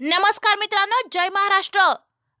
नमस्कार मित्रांनो जय महाराष्ट्र.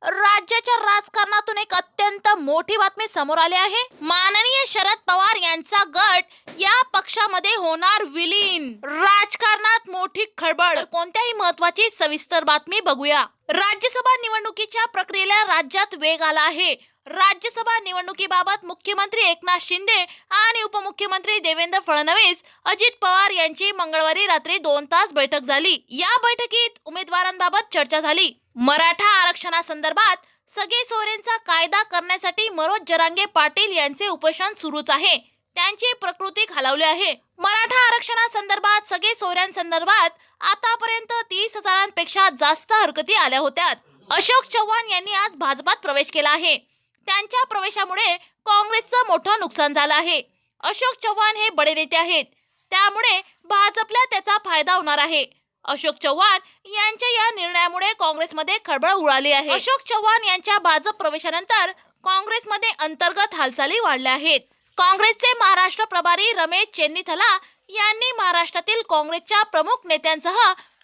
राज्याच्या राजकारणातून एक अत्यंत मोठी बातमी समोर आली आहे. माननीय शरद पवार यांचा गट या पक्षामध्ये होणार विलीन. राजकारणात मोठी खळबळ. कोणत्याही महत्वाची सविस्तर बातमी बघूया. राज्यसभा निवडणुकीच्या प्रक्रियेला राज्यात वेग आला आहे. राज्यसभा निवडणुकीबाबत मुख्यमंत्री एकनाथ शिंदे आणि उपमुख्यमंत्री देवेंद्र फडणवीस अजित पवार यांची मंगळवारी रात्री दोन तास बैठक झाली. या बैठकीत उमेदवारांबाबत चर्चा झाली. मराठा आरक्षणासंदर्भात सगळे सोयरेंचा कायदा करण्यासाठी मनोज जरांगे पाटील यांचे उपोषण सुरूच आहे. त्यांची प्रकृती खालावली आहे. मराठा आरक्षणासंदर्भात सगळे सोयऱ्यांसंदर्भात आतापर्यंत तीस हजारांपेक्षा जास्त हरकती आल्या होत्या. अशोक चव्हाण यांनी आज भाजपात प्रवेश केला आहे. त्यांच्या प्रवेशामुळे काँग्रेसचं मोठं नुकसान झालं आहे. अशोक चव्हाण हे बडे नेते आहेत. त्यामुळे भाजपला त्याचा फायदा होणार आहे. अशोक चव्हाण यांच्या या निर्णयामुळे काँग्रेसमध्ये खळबळ उडाली आहे. अशोक चव्हाण यांच्या भाजप प्रवेशानंतर काँग्रेसमध्ये अंतर्गत हालचाली वाढल्या आहेत. काँग्रेसचे महाराष्ट्र प्रभारी रमेश चेन्नीथला यांनी महाराष्ट्रातील काँग्रेसच्या प्रमुख नेत्यांसह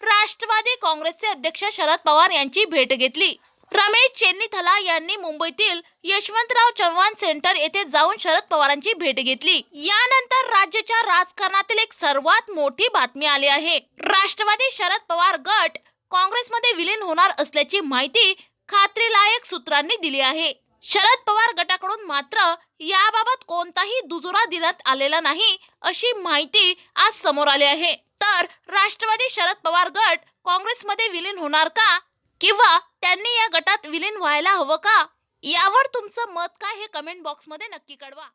राष्ट्रवादी काँग्रेसचे अध्यक्ष शरद पवार यांची भेट घेतली. रमेश चेन्नीथला यांनी मुंबईतील यशवंतराव चव्हाण सेंटर येथे जाऊन शरद पवारांची भेट घेतली. यानंतर राज्याच्या राजकारणातील एक सर्वात मोठी बातमी आली आहे. राष्ट्रवादी शरद पवार गट काँग्रेसमध्ये विलीन होणार असल्याची माहिती खात्रीलायक सूत्रांनी दिली आहे. शरद पवार गटाकडून मात्र याबाबत कोणताही दुजोरा देण्यात आलेला नाही अशी माहिती आज समोर आली आहे. तर राष्ट्रवादी शरद पवार गट काँग्रेसमध्ये विलीन होणार का? किंवा त्यांनी या गटात विलीन व्हायला हवं का? यावर तुमचं मत काय हे कमेंट बॉक्समध्ये नक्की कळवा.